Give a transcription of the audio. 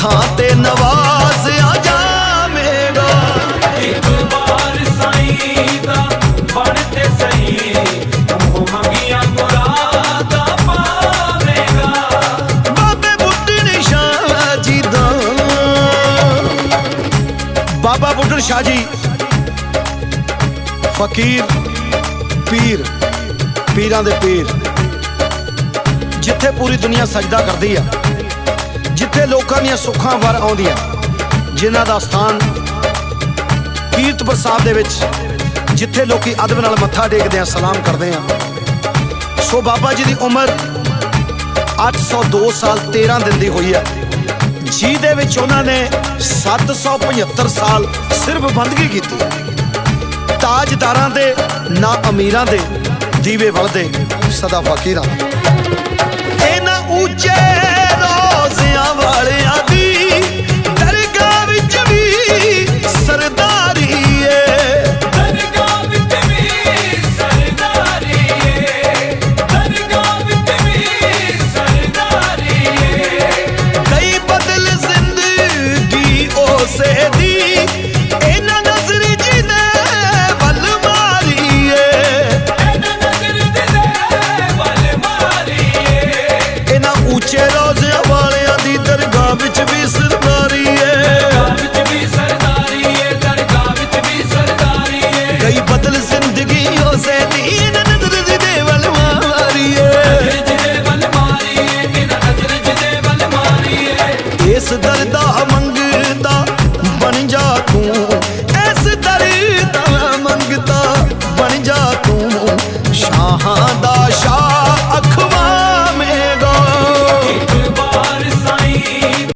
ਥਾਂ ਬਾਬਾ ਬੁੱਢਣ ਸ਼ਾਹ ਜੀ ਫਕੀਰ ਪੀਰ ਪੀਰਾਂ ਦੇ ਪੀਰ। ਜਿੱਥੇ ਪੂਰੀ ਦੁਨੀਆ ਸਜਦਾ ਕਰਦੀ ਆ। ਜਿੱਥੇ ਲੋਕਾਂ ਦੀਆਂ ਸੁੱਖਾਂ ਵਰ ਆਉਂਦੀਆਂ। ਜਿਨ੍ਹਾਂ ਦਾ ਸਥਾਨ ਕੀਰਤ ਸਾਹਿਬ ਦੇ ਵਿੱਚ, ਜਿੱਥੇ ਲੋਕੀ ਅਦਬ ਨਾਲ ਮੱਥਾ ਟੇਕਦੇ ਆ, ਸਲਾਮ ਕਰਦੇ ਆ। ਸੋ ਬਾਬਾ ਜੀ ਦੀ ਉਮਰ 802 ਸਾਲ 13 ਦਿਨ ਦੀ ਹੋਈ ਹੈ ਜਿਹਦੇ ਵਿੱਚ ਉਹਨਾਂ ਨੇ 775 ਸਾਲ ਸਿਰਫ ਬੰਦਗੀ ਕੀਤੀ। ਹੈ ਤਾਜਦਾਰਾਂ ਦੇ, ਨਾ ਅਮੀਰਾਂ ਦੇ, ਦੀਵੇ ਵਲਦੇ, ਸਦਾ ਫਕੀਰਾਂ ਦੇ। मंग